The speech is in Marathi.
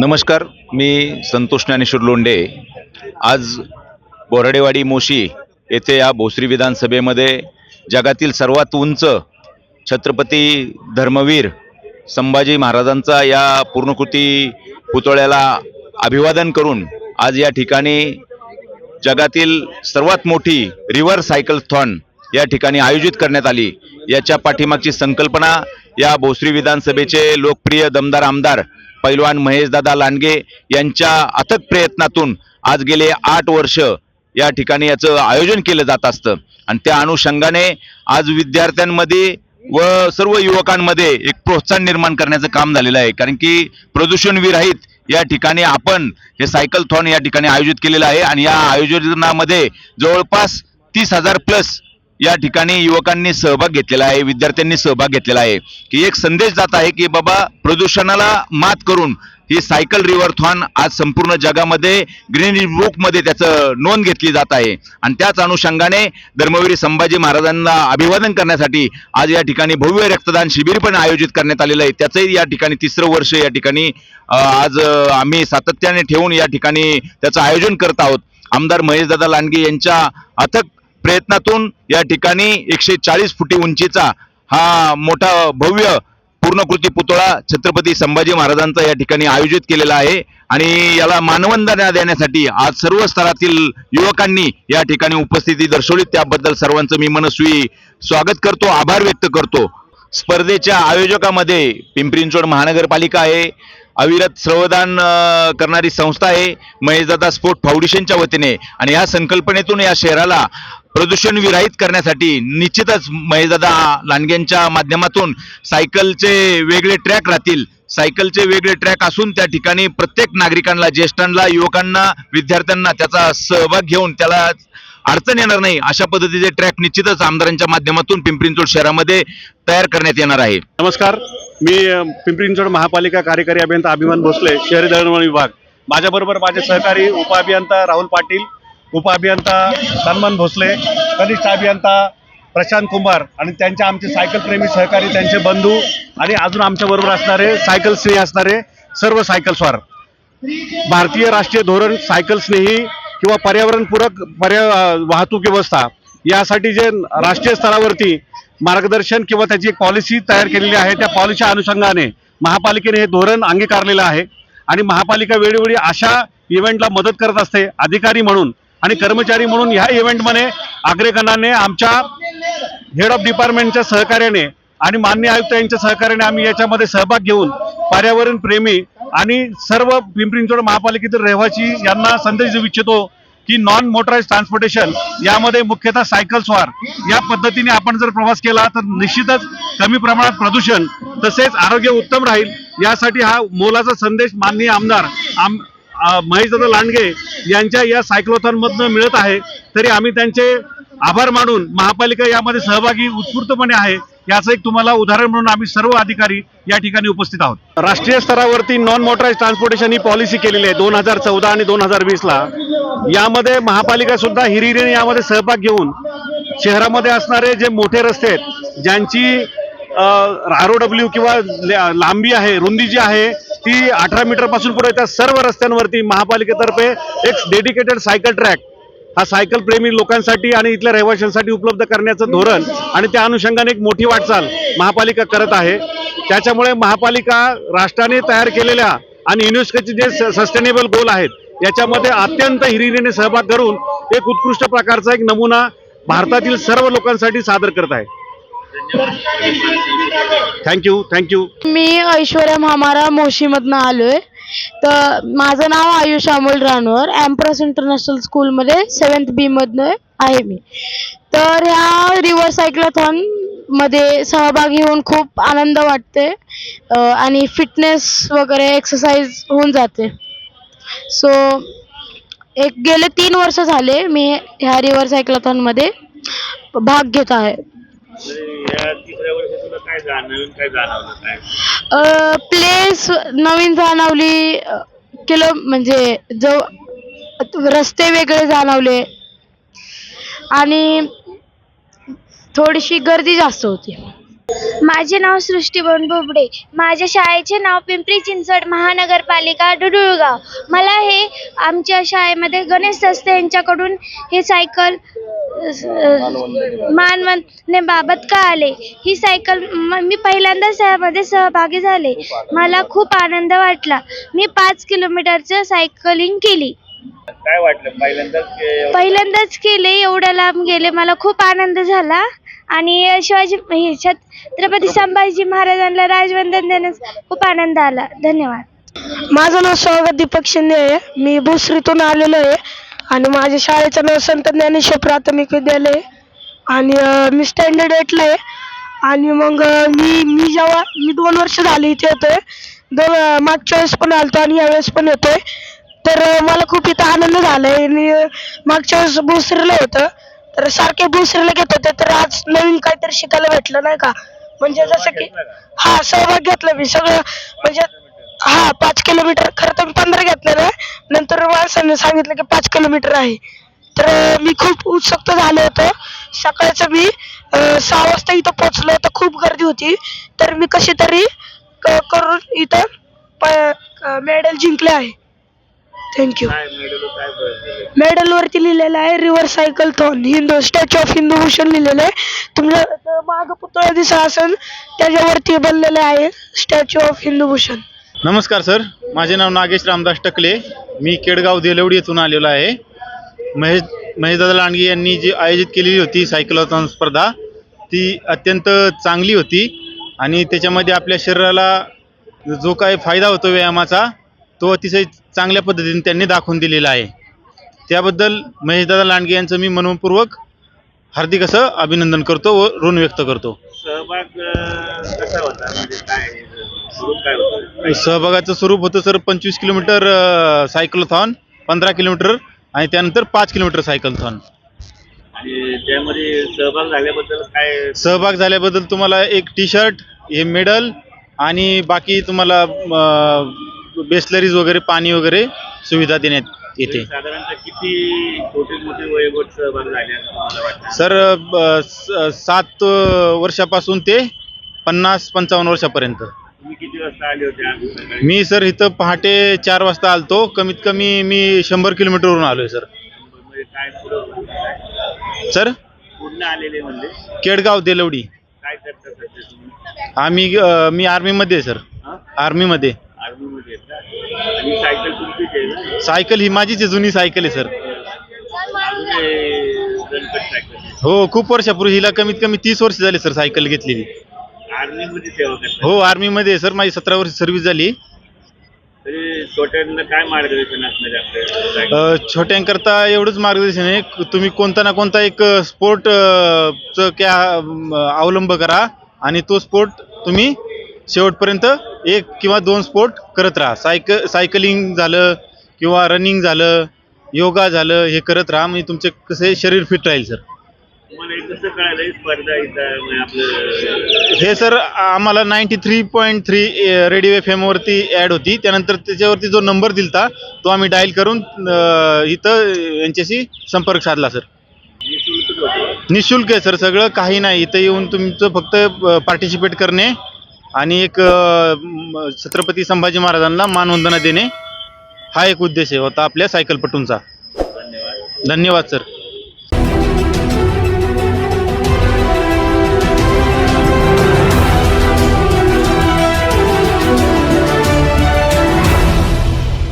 नमस्कार मी संतोष ज्ञानेश्वर लोंढे. आज बोराडेवाडी मोशी येथे या भोसरी विधानसभेमध्ये जगातील सर्वात उंच छत्रपती धर्मवीर संभाजी महाराजांचा या पूर्णकृती पुतळ्याला अभिवादन करून आज या ठिकाणी जगातील सर्वात मोठी रिव्हर सायकलथॉन या ठिकाणी आयोजित करण्यात आली. याच्या पाठीमागची संकल्पना या भोसरी विधानसभेचे लोकप्रिय दमदार आमदार पैलवान महेशदादा लांडगे यांच्या अथक प्रयत्नातून आज गेले आठ वर्ष या ठिकाणी याचं आयोजन केलं जात असतं. आणि त्या अनुषंगाने आज विद्यार्थ्यांमध्ये व सर्व युवकांमध्ये एक प्रोत्साहन निर्माण करण्याचं काम झालेलं आहे. कारण की प्रदूषण विरहित या ठिकाणी आपण हे सायकल थॉन या ठिकाणी आयोजित केलेलं आहे. आणि या आयोजनामध्ये जवळपास तीस हजार प्लस या ठिकाणी युवकांनी सहभाग घेतलेला आहे विद्यार्थ्यांनी सहभाग घेतलेला आहे. की एक संदेश जात आहे की बाबा प्रदूषणाला मात करून ही सायकल रिव्हरथॉन आज संपूर्ण जगामध्ये ग्रीन बुकमध्ये त्याचं नोंद घेतली जात आहे. आणि त्याच अनुषंगाने धर्मवीर संभाजी महाराजांना अभिवादन करण्यासाठी आज या ठिकाणी भव्य रक्तदान शिबिर पण आयोजित करण्यात आलेलं आहे. त्याचंही या ठिकाणी तिसरं वर्ष या ठिकाणी आज आम्ही सातत्याने ठेवून या ठिकाणी त्याचं आयोजन करत आहोत. आमदार महेशदादा लांडगे यांच्या अथक प्रयत्नातून या ठिकाणी एकशे चाळीस फुटी उंचीचा हा मोठा भव्य पूर्णकृती पुतळा छत्रपती संभाजी महाराजांचा या ठिकाणी आयोजित केलेला आहे. आणि याला मानवंदना देण्यासाठी आज सर्व स्तरातील युवकांनी या ठिकाणी उपस्थिती दर्शवली. त्याबद्दल सर्वांचं मी मनस्वी स्वागत करतो आभार व्यक्त करतो. स्पर्धेच्या आयोजकामध्ये पिंपरी चिंचवड महानगरपालिका आहे. अविरत श्रवदान करणारी संस्था आहे. महेशदादा स्पोर्ट फाउंडेशनच्या वतीने. आणि या संकल्पनेतून या शहराला प्रदूषण विरहित करण्यासाठी निश्चितच महेशदादा लांडग्यांच्या माध्यमातून सायकलचे वेगळे ट्रॅक राहतील. सायकलचे वेगळे ट्रॅक असून त्या ठिकाणी प्रत्येक नागरिकांना ज्येष्ठांना युवकांना विद्यार्थ्यांना त्याचा सहभाग घेऊन त्याला अडचण येणार नाही अशा पद्धतीचे ट्रॅक निश्चितच आमदारांच्या माध्यमातून पिंपरी चिंचवड शहरामध्ये तयार करण्यात येणार आहे. नमस्कार. मी पिंपरी चिंचवड महापालिका कार्यकारी अभियंता अभिमान भोसले शहरी दळणवळण विभाग. माझ्याबरोबर माझे सहकारी उपअभियंता राहुल पाटील उपअभियंता सन्मान भोसले कनिष्ठ अभियंता प्रशांत कुंभार आणि त्यांचे आमचे सायकल प्रेमी सहकारी त्यांचे बंधू आणि अजून आमच्याबरोबर असणारे सायकल स्नेही असणारे सर्व सायकल स्वार. भारतीय राष्ट्रीय धोरण सायकल स्नेही किंवा पर्यावरणपूरक पर्या वाहतूक व्यवस्था यासाठी जे राष्ट्रीय स्तरावरती मार्गदर्शन किंवा त्याची एक पॉलिसी तयार केलेली आहे त्या पॉलिसीच्या अनुषंगाने महापालिकेने हे धोरण अंगीकारलेलं आहे. आणि महापालिका वेळोवेळी अशा इव्हेंटला मदत करत असते अधिकारी म्हणून आणि कर्मचारी म्हणून ह्या इव्हेंटमध्ये अग्रेगणाने आमच्या हेड ऑफ डिपार्टमेंटच्या सहकार्याने आणि मान्य आयुक्त यांच्या सहकार्याने आम्ही याच्यामध्ये सहभाग घेऊन पर्यावरण प्रेमी आणि सर्व पिंपरी चिंचवड महापालिकेतील रहिवासी यांना संदेश देऊ इच्छितो की नॉन मोटराईज ट्रान्सपोर्टेशन यामध्ये मुख्यतः सायकल स्वार या पद्धतीने आपण जर प्रवास केला तर निश्चितच कमी प्रमाणात प्रदूषण तसेच आरोग्य उत्तम राहील. यासाठी हा मोलाचा संदेश माननीय आमदार आम महेशदादा लांडगे यांच्या या सायक्लोथॉन मधनं मिळत आहे. तरी आम्ही त्यांचे आभार मानून महापालिका यामध्ये सहभागी उत्स्फूर्तपणे आहे. याचं एक तुम्हाला उदाहरण म्हणून आम्ही सर्व अधिकारी या ठिकाणी उपस्थित आहोत. राष्ट्रीय स्तरावरती नॉन मोटराइज ट्रान्सपोर्टेशन ही पॉलिसी केलेली आहे दोन हजार चौदा आणि दोन हजार वीसला. यामध्ये महापालिका सुद्धा हिरिरीने यामध्ये सहभाग घेऊन शहरामध्ये असणारे जे मोठे रस्ते आहेत ज्यांची आर ओ डब्ल्यू किंवा लांबी आहे रुंदी जी आहे ती अठरा मीटरपासून पुढे त्या सर्व रस्त्यांवरती महापालिकेतर्फे एक डेडिकेटेड सायकल ट्रॅक हा सायकल प्रेमी लोकांसाठी आणि इथल्या रहिवाशांसाठी उपलब्ध करण्याचं धोरण आणि त्या अनुषंगाने एक मोठी वाटचाल महापालिका करत आहे. त्याच्यामुळे महापालिका राष्ट्राने तयार केलेल्या आणि युनेस्कोचे जे सस्टेनेबल गोल आहेत याच्यामध्ये अत्यंत हिरिरीने सहभाग करून एक उत्कृष्ट प्रकारचा एक नमुना भारतातील सर्व लोकांसाठी सादर करत आहे. थँक्यू थँक्यू मी ऐश्वर्या म्हामारा मोशीमधनं आलोय. तर माझं नाव आयुष अमोल रानवर एम्प्रेस इंटरनॅशनल स्कूलमध्ये सेवन्थ बी मधनं आहे मी. तर ह्या रिव्हर सायक्लोथॉनमध्ये सहभागी होऊन खूप आनंद वाटते आणि फिटनेस वगैरे एक्सरसाइज होऊन जाते. सो एक गेले तीन वर्ष झाले मी ह्या रिव्हर सायक्लोथॉनमध्ये भाग घेत आहे. या तिसऱ्या वर्षी तुला काय जाण नवीन काय जाणवलं काय? प्लेस नवीन जाणवली किलो म्हणजे जो रस्ते वेगळे जाणवले. आणि थोडीशी गर्दी जास्त होती. माझे नाव सृष्टी बोबडे. माझ्या शाळेचे नाव पिंपरी चिंचवड महानगरपालिका डुडुळगाव. मला हे आमच्या शाळेमध्ये गणेश सस्ते यांच्याकडून हे सायकल मानवंदने बाबत का आले ही सायकल म- मी पहिल्यांदा त्यामध्ये सहभागी झाले. मला खूप आनंद वाटला. मी पाच किलोमीटरचं सायकलिंग केली. काय वाटलं? पहिल्यांदाच पहिल्यांदाच केले एवढ्या लांब गेले. मला खूप आनंद झाला. आणि शिवाजी हे छत्रपती संभाजी महाराजांना राजवंदन देण्यास खूप आनंद आला. धन्यवाद. माझं नाव स्वागत दीपक शिंदे आहे. मी भुसरीतून आलेलो आहे. आणि माझ्या शाळेचं नाव संत ज्ञानेश्वर प्राथमिक विद्यालय आणि मी स्टँडर्ड एटला आहे. आणि मग मी मी जेव्हा मी दोन वर्ष झाले इथे येतोय. दोन मागच्या वेळेस पण आलतो आणि यावेळेस पण येतोय. तर मला खूप इथं आनंद झालाय. आणि मागच्या वेळेस भुसरीला होतं. तर सारखे भोसरीला घेत होते तर आज नवीन काहीतरी शिकायला भेटलं नाही का? म्हणजे जसं की हा सहभाग घेतला मी. सगळं म्हणजे हा पाच किलोमीटर. खरं तर मी पंधरा घेतलेलं आहे नंतर माणसाने सांगितलं की पाच किलोमीटर आहे. तर मी खूप उत्सुक झालो होतो. सकाळचं मी सहा वाजता इथं पोचलो तर खूप गर्दी होती. तर मी कशी तरी करून इथं मेडल जिंकले आहे. थँक्यू काय मेडल काय बरं मेडल वरती लिहिलेलं आहे river cyclothon Hindu statue of Hindu Bhushan लिहिलेलं आहे. तुमच्या माग पुतळा दिसा असेल त्याच्यावरती बनलेलं आहे स्टॅच्यू ऑफ हिंदू भूषण नमस्कार सर. माझे नाव नागेश रामदास टकले. मी केडगाव देलवडी येथून आलेलो आहे. महेश महेशदादा लांडगे यांनी जी आयोजित केलेली होती सायकलॉथॉन स्पर्धा ती अत्यंत चांगली होती आणि त्याच्यामध्ये आपल्या शरीराला जो काय फायदा होतो व्यायामाचा तो अतिशय चांगल्या पद्धतीने त्यांनी दाखवून दिलेला आहे. त्याबद्दल महेशदादा लांडगे यांचं मी मनपूर्वक हार्दिक असं अभिनंदन करतो व ऋण व्यक्त करतो. सहभाग अं, कसा होता? म्हणजे काय स्वरूप काय होतं? सहभागाचं स्वरूप होतं सर पंचवीस किलोमीटर सायकलथॉन पंधरा किलोमीटर आणि त्यानंतर पाच किलोमीटर सायकलथॉन आणि त्यामध्ये सहभाग झाल्याबद्दल काय? सहभाग झाल्याबद्दल तुम्हाला एक टी शर्ट हे मेडल आणि बाकी तुम्हाला बेसलरीज वगैरे पाणी वगैरे सुविधा देण्यात येते. साधारणतः किती छोटे मोठे वयोगट सहभाग झाले असं मला वाटतं? सर ब- स- सात वर्षापासून ते पन्नास पंचावन्न वर्षापर्यंत. तुम्ही किती वाजता आले होते आज? सकाळी मी सर इथं पहाटे चार वाजता आलतो. कमीत कमी मी शंभर किलोमीटरवरून आलोय सर. म्हणजे काय पुढं सर? पूर्ण आलेले म्हणजे केडगाव देलवडी. काय करता सध्या तुम्ही? आम्ही अ, मी आर्मीमध्ये आहे सर. हा? आर्मीमध्ये. आणि सायकल तुमचीच आहे ना? सायकल ही माझीच आहे, जुनी सायकल आहे सर. अजून हे सायकल हो खूप वर्षापूर्वी हिला कमीत कमी तीस वर्ष झाली सर सायकल घेतलेली. आर्मीमध्ये सेवा करता हो आर्मीमध्ये सर माझी सतरा वर्ष सर्व्हिस झाली. तरी छोट्यांना काय मार्गदर्शन असणार आहे आपल्या अ, छोट्यांकरता एवढंच मार्गदर्शन आहे. क- तुम्ही कोणता ना कोणता एक स्पोर्ट च क्या अम, अवलंब करा आणि तो स्पोर्ट तुम्ही शेवटपर्यंत एक किंवा दोन स्पोर्ट करत राहा. सायक सायकलिंग झालं किंवा रनिंग झालं योगा झालं हे करत राहा. म्हणजे तुमचे कसे शरीर फिट राहील सर? हे म्हणजे हे सर आम्हाला ninety three point three radio F एमवरती ad होती. त्यानंतर त्याच्यावरती जो नंबर दिलता तो आम्ही डायल करून इथं यांच्याशी संपर्क साधला सर. निशुल्क आहे सर सगळं. काही नाही. इथं येऊन तुमचं फक्त पार्टिसिपेट करणे आणि एक छत्रपती संभाजी महाराजांना मानवंदना देणे हा एक उद्देश होता आपल्या सायकलपटूंचा. धन्यवाद. धन्यवाद सर.